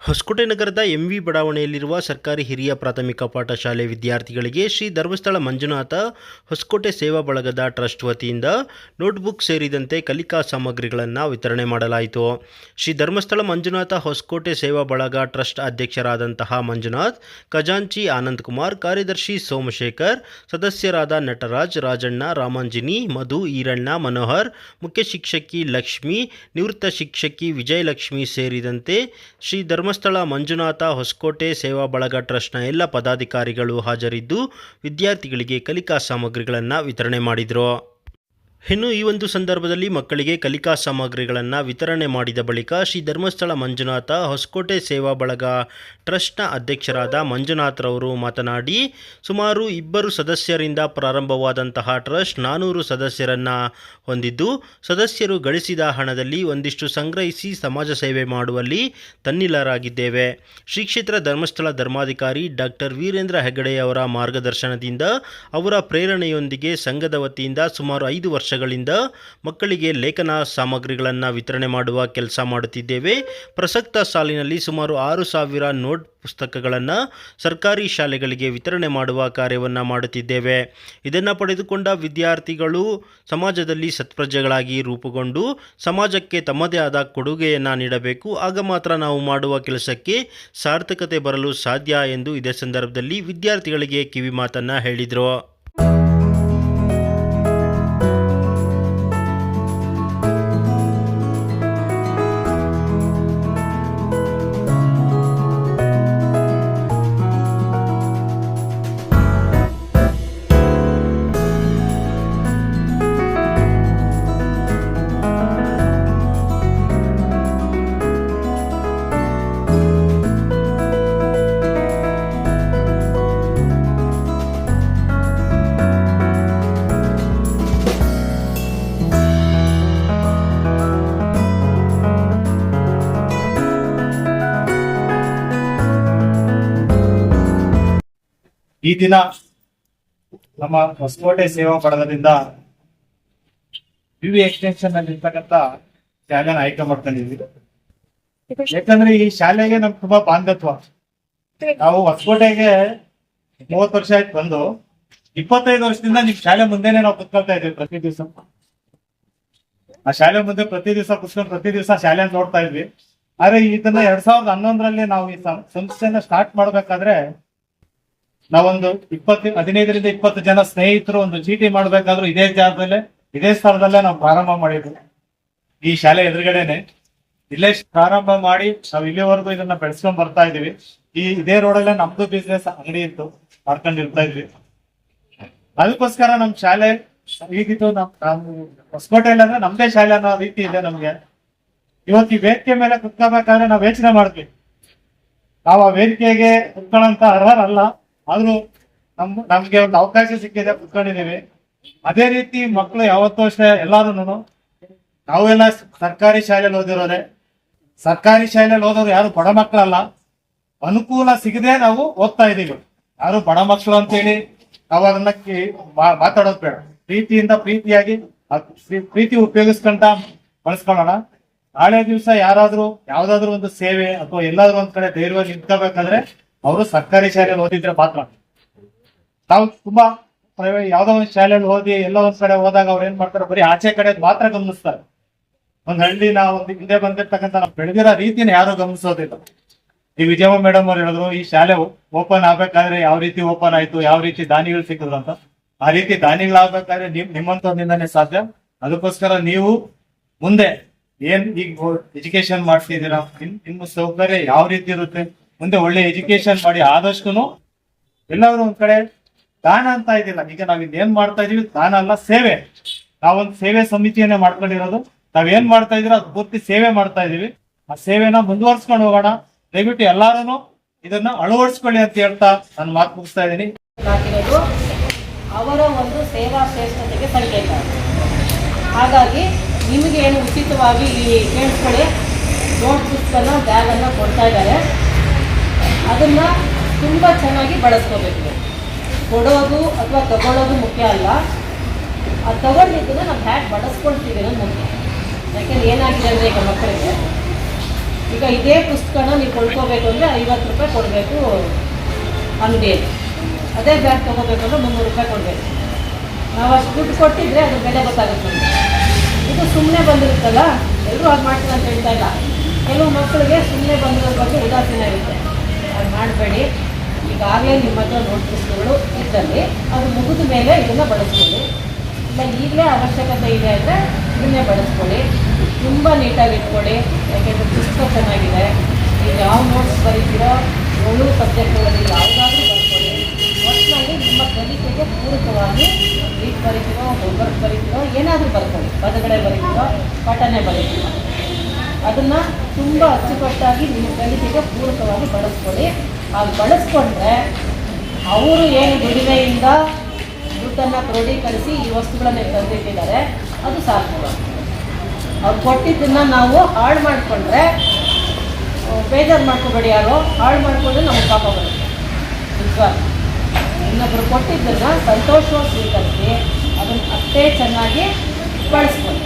ಹೊಸಕೋಟೆ ನಗರದ ಎಂವಿ ಬಡಾವಣೆಯಲ್ಲಿರುವ ಸರ್ಕಾರಿ ಹಿರಿಯ ಪ್ರಾಥಮಿಕ ಪಾಠಶಾಲೆ ವಿದ್ಯಾರ್ಥಿಗಳಿಗೆ ಶ್ರೀ ಧರ್ಮಸ್ಥಳ ಮಂಜುನಾಥ ಹೊಸಕೋಟೆ ಸೇವಾ ಬಳಗದ ಟ್ರಸ್ಟ್ ವತಿಯಿಂದ ನೋಟ್ಬುಕ್ ಸೇರಿದಂತೆ ಕಲಿಕಾ ಸಾಮಗ್ರಿಗಳನ್ನು ವಿತರಣೆ ಮಾಡಲಾಯಿತು. ಶ್ರೀ ಧರ್ಮಸ್ಥಳ ಮಂಜುನಾಥ ಹೊಸಕೋಟೆ ಸೇವಾ ಬಳಗ ಟ್ರಸ್ಟ್ ಅಧ್ಯಕ್ಷರಾದಂತಹ ಮಂಜುನಾಥ್, ಖಜಾಂಚಿ ಆನಂದ್ ಕುಮಾರ್, ಕಾರ್ಯದರ್ಶಿ ಸೋಮಶೇಖರ್, ಸದಸ್ಯರಾದ ನಟರಾಜ್, ರಾಜಣ್ಣ, ರಾಮಾಂಜಿನಿ, ಮಧು, ಈರಣ್ಣ, ಮನೋಹರ್, ಮುಖ್ಯ ಶಿಕ್ಷಕಿ ಲಕ್ಷ್ಮಿ, ನಿವೃತ್ತ ಶಿಕ್ಷಕಿ ವಿಜಯಲಕ್ಷ್ಮಿ ಸೇರಿದಂತೆ ಶ್ರೀ ಧರ್ಮಸ್ಥಳ ಮಂಜುನಾಥ ಹೊಸಕೋಟೆ ಸೇವಾ ಬಳಗ ಟ್ರಸ್ಟ್ನ ಎಲ್ಲ ಪದಾಧಿಕಾರಿಗಳು ಹಾಜರಿದ್ದು ವಿದ್ಯಾರ್ಥಿಗಳಿಗೆ ಕಲಿಕಾ ಸಾಮಗ್ರಿಗಳನ್ನು ವಿತರಣೆ ಮಾಡಿದರು. ಇನ್ನು ಈ ಒಂದು ಸಂದರ್ಭದಲ್ಲಿ ಮಕ್ಕಳಿಗೆ ಕಲಿಕಾ ಸಾಮಗ್ರಿಗಳನ್ನು ವಿತರಣೆ ಮಾಡಿದ ಬಳಿಕ ಶ್ರೀ ಧರ್ಮಸ್ಥಳ ಮಂಜುನಾಥ ಹೊಸಕೋಟೆ ಸೇವಾ ಬಳಗ ಟ್ರಸ್ಟ್ನ ಅಧ್ಯಕ್ಷರಾದ ಮಂಜುನಾಥ್ರವರು ಮಾತನಾಡಿ, ಸುಮಾರು ಇಬ್ಬರು ಸದಸ್ಯರಿಂದ ಪ್ರಾರಂಭವಾದಂತಹ ಟ್ರಸ್ಟ್ ನಾನೂರು ಸದಸ್ಯರನ್ನು ಹೊಂದಿದ್ದು, ಸದಸ್ಯರು ಗಳಿಸಿದ ಹಣದಲ್ಲಿ ಒಂದಿಷ್ಟು ಸಂಗ್ರಹಿಸಿ ಸಮಾಜ ಸೇವೆ ಮಾಡುವಲ್ಲಿ ತನ್ನಿಲರಾಗಿದ್ದೇವೆ ಶ್ರೀ ಕ್ಷೇತ್ರ ಧರ್ಮಸ್ಥಳ ಧರ್ಮಾಧಿಕಾರಿ ಡಾಕ್ಟರ್ ವೀರೇಂದ್ರ ಹೆಗ್ಗಡೆಯವರ ಮಾರ್ಗದರ್ಶನದಿಂದ ಅವರ ಪ್ರೇರಣೆಯೊಂದಿಗೆ ಸಂಘದ ವತಿಯಿಂದ ಸುಮಾರು ಐದು ವರ್ಷಗಳಿಂದ ಮಕ್ಕಳಿಗೆ ಲೇಖನ ಸಾಮಗ್ರಿಗಳನ್ನು ವಿತರಣೆ ಮಾಡುವ ಕೆಲಸ ಮಾಡುತ್ತಿದ್ದೇವೆ. ಪ್ರಸಕ್ತ ಸಾಲಿನಲ್ಲಿ ಸುಮಾರು ಆರು ಸಾವಿರ ನೋಟ್ ಪುಸ್ತಕಗಳನ್ನು ಸರ್ಕಾರಿ ಶಾಲೆಗಳಿಗೆ ವಿತರಣೆ ಮಾಡುವ ಕಾರ್ಯವನ್ನು ಮಾಡುತ್ತಿದ್ದೇವೆ. ಇದನ್ನು ಪಡೆದುಕೊಂಡ ವಿದ್ಯಾರ್ಥಿಗಳು ಸಮಾಜದಲ್ಲಿ ಸತ್ಪ್ರಜೆಗಳಾಗಿ ರೂಪುಗೊಂಡು ಸಮಾಜಕ್ಕೆ ತಮ್ಮದೇ ಆದ ಕೊಡುಗೆಯನ್ನು ನೀಡಬೇಕು. ಆಗ ಮಾತ್ರ ನಾವು ಮಾಡುವ ಕೆಲಸಕ್ಕೆ ಸಾರ್ಥಕತೆ ಬರಲು ಸಾಧ್ಯ ಎಂದು ಇದೇ ಸಂದರ್ಭದಲ್ಲಿ ವಿದ್ಯಾರ್ಥಿಗಳಿಗೆ ಕಿವಿ ಮಾತನ್ನು ಹೇಳಿದರು. ಈ ದಿನ ನಮ್ಮ ಹೊಸಕೋಟೆ ಸೇವಾ ಪಡೆದರಿಂದ ವಿವಿ ಎಕ್ಸ್ಟೆನ್ಷನ್ ಅಲ್ಲಿ ಇರ್ತಕ್ಕಂತ ಶಾಲೆನ ಆಯ್ಕೆ ಮಾಡ್ಕೊಂಡಿದ್ವಿ. ಯಾಕಂದ್ರೆ ಈ ಶಾಲೆಗೆ ನಮ್ಗೆ ತುಂಬಾ ಬಾಂಧತ್ವ. ನಾವು ಹೊಸಕೋಟೆಗೆ ಮೂವತ್ ವರ್ಷ ಆಯ್ತು ಬಂದು, ಇಪ್ಪತ್ತೈದು ವರ್ಷದಿಂದ ನಿಮ್ ಶಾಲೆ ಮುಂದೆನೆ ನಾವು ಕುತ್ಕೊಳ್ತಾ ಇದ್ವಿ ಪ್ರತಿ ದಿವಸ. ಆ ಶಾಲೆ ಮುಂದೆ ಪ್ರತಿ ದಿವಸ ಕುತ್ಕೊಂಡು ಪ್ರತಿ ದಿವಸ ಶಾಲೆ ನೋಡ್ತಾ ಇದ್ವಿ. ಆದ್ರೆ ಇದನ್ನ ಎರಡ್ ಸಾವಿರದ ಹನ್ನೊಂದರಲ್ಲಿ ನಾವು ಈ ಸಂ- ಸಂಸ್ಥೆನ ಸ್ಟಾರ್ಟ್ ಮಾಡ್ಬೇಕಾದ್ರೆ ನಾವೊಂದು ಇಪ್ಪತ್ತು, ಹದಿನೈದರಿಂದ ಇಪ್ಪತ್ತು ಜನ ಸ್ನೇಹಿತರು ಒಂದು ಚೀಟಿ ಮಾಡ್ಬೇಕಾದ್ರೂ ಇದೇ ಜಾಗದಲ್ಲೇ, ಇದೇ ಸ್ಥಳದಲ್ಲೇ ನಾವು ಪ್ರಾರಂಭ ಮಾಡಿದ್ವಿ. ಈ ಶಾಲೆ ಎದುರುಗಡೆನೆ ಇಲ್ಲೇ ಪ್ರಾರಂಭ ಮಾಡಿ ನಾವು ಇಲ್ಲಿವರೆಗೂ ಇದನ್ನ ಬೆಳೆಸ್ಕೊಂಡ್ ಬರ್ತಾ ಇದೀವಿ ಈ ಇದೇ ರೋಡಲ್ಲೇ ನಮ್ದು ಬಿಸ್ನೆಸ್ ಅಂಗಡಿ ಇತ್ತು ಮಾಡ್ಕೊಂಡಿರ್ತಾ ಇದ್ವಿ. ಅದಕ್ಕೋಸ್ಕರ ನಮ್ ಶಾಲೆ ನಮ್ ನಮ್ ಹೊಸಕೋಟೆಯಲ್ಲಿ ಅಂದ್ರೆ ನಮ್ದೇ ಶಾಲೆ ಅನ್ನೋ ರೀತಿ ಇದೆ ನಮ್ಗೆ. ಇವತ್ತು ಈ ವೇದಿಕೆ ಮೇಲೆ ಕುತ್ಕೋಬೇಕಾದ್ರೆ ನಾವ್ ಯೋಚನೆ ಮಾಡ್ತೀವಿ. ನಾವು ಆ ವೇದಿಕೆಗೆ ಕುತ್ಕೊಳ್ಳೋಂತ ಅರ್ಹರಲ್ಲ. ಆದ್ರೂ ನಮ್, ನಮ್ಗೆ ಒಂದು ಅವಕಾಶ ಸಿಕ್ಕಿದೆ ಕುತ್ಕೊಂಡಿದೀವಿ ಅದೇ ರೀತಿ ಮಕ್ಕಳು ಯಾವತ್ತೂ ಅಷ್ಟೇ ಎಲ್ಲಾರು ನಾವೆಲ್ಲ ಸರ್ಕಾರಿ ಶಾಲೆಯಲ್ಲಿ ಓದಿರೋರೆ. ಸರ್ಕಾರಿ ಶಾಲೆಯಲ್ಲಿ ಓದೋರು ಯಾರು ಬಡ ಮಕ್ಕಳಲ್ಲ ಅನುಕೂಲ ಸಿಗದೆ ನಾವು ಓದ್ತಾ ಇದೀವಿ ಯಾರು ಬಡ ಮಕ್ಕಳು ಅಂತೇಳಿ ನಾವು ಅದನ್ನ ಮಾತಾಡೋದು ಬೇಡ. ಪ್ರೀತಿಯಿಂದ ಪ್ರೀತಿಯಾಗಿ ಪ್ರೀತಿ ಉಪಯೋಗಿಸ್ಕೊಂತ ಬಳಸ್ಕೊಳ್ಳೋಣ. ನಾಳೆ ದಿವಸ ಯಾರಾದ್ರೂ, ಯಾವ್ದಾದ್ರು ಒಂದು ಸೇವೆ ಅಥವಾ ಎಲ್ಲಾದ್ರೂ ಒಂದ್ ಕಡೆ ಧೈರ್ಯವಾಗಿ ನಿಂತ್ಕೋಬೇಕಾದ್ರೆ ಅವರು ಸರ್ಕಾರಿ ಶಾಲೆಯಲ್ಲಿ ಓದಿದ್ರೆ ಮಾತ್ರ. ನಾವು ತುಂಬಾ ಪ್ರೈವೇಟ್ ಯಾವ್ದೋ ಒಂದು ಶಾಲೆಯಲ್ಲಿ ಓದಿ ಎಲ್ಲೋ ಒಂದ್ ಕಡೆ ಹೋದಾಗ ಅವ್ರು ಏನ್ ಮಾಡ್ತಾರೆ? ಬರೀ ಆಚೆ ಕಡೆ ಮಾತ್ರ ಗಮನಿಸ್ತಾರೆ. ಒಂದ್ ಹಳ್ಳಿನ ಒಂದು ಹಿಂದೆ ಬಂದಿರ್ತಕ್ಕಂಥ ನಾವು ಬೆಳೆದಿರೋ ರೀತಿನ ಯಾರು ಗಮನಿಸೋದಿಲ್ಲ. ಈ ವಿಜಯಮ್ಮ ಮೇಡಮ್ ಅವ್ರು ಹೇಳಿದ್ರು, ಈ ಶಾಲೆ ಓಪನ್ ಆಗ್ಬೇಕಾದ್ರೆ ಯಾವ ರೀತಿ ಓಪನ್ ಆಯ್ತು, ಯಾವ ರೀತಿ ದಾನಿಗಳು ಸಿಕ್ಕಿದ್ರು ಅಂತ. ಆ ರೀತಿ ದಾನಿಗಳಾಗ್ಬೇಕಾದ್ರೆ ನಿಮ್ ನಿಮ್ಮಂತವ್ರಿಂದಾನೇ ಸಾಧ್ಯ. ಅದಕ್ಕೋಸ್ಕರ ನೀವು ಮುಂದೆ ಏನ್ ಈಗ ಎಜುಕೇಶನ್ ಮಾಡ್ತಿದ್ದೀರಾ? ನಿಮ್ ನಿಮ್ಮ ಸೌಕರ್ಯ ಯಾವ ರೀತಿ ಇರುತ್ತೆ? ಮುಂದೆ ಒಳ್ಳೆ ಎಜುಕೇಶನ್ ಮಾಡಿ ಆದಷ್ಟು ಎಲ್ಲಾದ್ರೂ ಒಂದ್ ಕಡೆ ದಾನ ಅಂತ ಇದಿಲ್ಲ. ಈಗ ನಾವ್ ಏನ್ ಮಾಡ್ತಾ ಇದೀವಿ? ದಾನ ಅಲ್ಲ, ಸೇವೆ. ನಾವೊಂದು ಸೇವೆ ಸಮಿತಿಯನ್ನೇ ಮಾಡ್ಕೊಂಡಿರೋದು. ನಾವೇನ್ ಮಾಡ್ತಾ ಇದೀರ ಅದು ಪೂರ್ತಿ ಸೇವೆ ಮಾಡ್ತಾ ಇದೀವಿ. ಆ ಸೇವೆನ ಮುಂದುವರ್ಸ್ಕೊಂಡು ಹೋಗೋಣ. ದಯವಿಟ್ಟು ಎಲ್ಲಾರು ಇದನ್ನ ಅಳವಡಿಸ್ಕೊಳ್ಳಿ ಅಂತ ಹೇಳ್ತಾ ನಾನು ಮಾತು ಮುಗಿಸ್ತಾ ಇದ್ದೀನಿ. ಅವರ ಒಂದು ಸೇವಾ ಶ್ರೇಷ್ಠತೆಗೆ ಸಂಕೇತ ಹಾಗಾಗಿ ನಿಮಗೆ ಏನು ಉಚಿತವಾಗಿ ಈ ಕೇಳಿಸ್ಕೊಳ್ಳಿ ನೋಟ್ ಬುಕ್ಸನ್ನು ಬ್ಯಾಗನ್ನು ಕೊಡ್ತಾ ಇದ್ದಾರೆ. ಅದನ್ನು ತುಂಬ ಚೆನ್ನಾಗಿ ಬಳಸ್ಕೋಬೇಕು. ಕೊಡೋದು ಅಥವಾ ತಗೊಳ್ಳೋದು ಮುಖ್ಯ ಅಲ್ಲ. ಆ ತಗೊಂಡಿದ್ದನ್ನು ನಾವು ಹ್ಯಾಕ್ ಬಳಸ್ಕೊಳ್ತೀವಿ ಅನ್ನೋದು ಮುಖ್ಯ. ಯಾಕೆಂದ್ರೆ ಏನಾಗಿದೆ ಅಂದರೆ ಈಗ ಮಕ್ಕಳಿಗೆ. ಈಗ ಇದೇ ಪುಸ್ತಕನ ನೀವು ಕೊಂಡ್ಕೋಬೇಕು ಅಂದರೆ ಐವತ್ತು ರೂಪಾಯಿ ಕೊಡಬೇಕು ಅಂಗಡಿಯಲ್ಲಿ. ಅದೇ ಬ್ಯಾಗ್ ತೊಗೋಬೇಕು ಅಂದರೆ ಮುನ್ನೂರು ರೂಪಾಯಿ ಕೊಡಬೇಕು. ನಾವು ಅಷ್ಟು ದುಡ್ಡು ಕೊಟ್ಟಿದ್ರೆ ಅದು ಬೆಲೆ ಗೊತ್ತಾಗುತ್ತೆ ಇದು ಸುಮ್ಮನೆ ಬಂದಿರುತ್ತಲ್ಲ? ಎಲ್ಲರೂ ಹಾಗೆ ಮಾಡ್ತಾರೆ ಅಂತ ಹೇಳ್ತಾ ಇಲ್ಲ. ಕೆಲವು ಮಕ್ಕಳಿಗೆ ಸುಮ್ಮನೆ ಬಂದಿರೋ ಬಗ್ಗೆ ಉದಾಸೀನ ಇರುತ್ತೆ. ಮಾಡಬೇಡಿ. ಈಗಾಗಲೇ ನಿಮ್ಮ ಹತ್ರ ನೋಟ್ ಪುಸ್ತಕಗಳು ಇದ್ದಲ್ಲಿ ಅದು ಮುಗಿದ ಮೇಲೆ ಇದನ್ನು ಬಳಸ್ಕೊಳ್ಳಿ. ಇಲ್ಲ, ಈಗಲೇ ಅವಶ್ಯಕತೆ ಇದೆ ಅಂದರೆ ಇದನ್ನೇ ಬಳಸ್ಕೊಳ್ಳಿ. ತುಂಬ ನೀಟಾಗಿ ಇಟ್ಕೊಳ್ಳಿ. ಯಾಕೆಂದರೆ ಪುಸ್ತಕ ಚೆನ್ನಾಗಿದೆ. ನೀವು ಯಾವ ನೋಟ್ಸ್ ಬರೀತೀರೋ ಏಳು ಸಬ್ಜೆಕ್ಟ್ಗಳಲ್ಲಿ ಯಾವುದಾದ್ರೂ ಬರ್ಕೊಳ್ಳಿ. ಒಟ್ಟಿನಲ್ಲಿ ನಿಮ್ಮ ಕಲಿಕೆಗೆ ಪೂರಕವಾಗಿ ನೀಟ್ ಬರೀತೀರೋ ಹೋಮ್ವರ್ಕ್ ಬರೀತೀರೋ, ಏನಾದರೂ ಬರ್ಕೊಳ್ಳಿ. ಪದಗಳೇ ಬರೀತೀರೋ, ಪಾಠನೇ ಬರೀತೀರೋ. ಅದನ್ನು ತುಂಬ ಅಚ್ಚುಕಟ್ಟಾಗಿ ನಿಮ್ಮ ಕಲಿಕೆಗೆ ಪೂರಕವಾಗಿ ಬಳಸ್ಕೊಳ್ಳಿ. ಹಾಗೆ ಬಳಸ್ಕೊಂಡ್ರೆ ಅವರು ಏನು ದುಡಿಮೆಯಿಂದ ದುಡ್ಡನ್ನು ಕ್ರೋಢೀಕರಿಸಿ ಈ ವಸ್ತುಗಳನ್ನು ತಂದಿಟ್ಟಿದ್ದಾರೆ, ಅದು ಸಾರ್ಥಕ ಅವ್ರು ಕೊಟ್ಟಿದ್ದನ್ನು ನಾವು ಹಾಳು ಮಾಡಿಕೊಂಡ್ರೆ ಬೇಜಾರು ಮಾಡ್ಕೋಬೇಡಿ ಯಾರು, ಹಾಳು ಮಾಡಿಕೊಂಡ್ರೆ ನಮಗೆ ಪಾಪ ಬರುತ್ತೆ. ನಿಜವಾಗ ಇನ್ನೊಬ್ಬರು ಕೊಟ್ಟಿದ್ದನ್ನು ಸಂತೋಷವಾಗಿ ಸ್ವೀಕರಿಸಿ ಅದನ್ನು ಅಷ್ಟೇ ಚೆನ್ನಾಗಿ ಬಳಸ್ಕೊಳ್ಳಿ.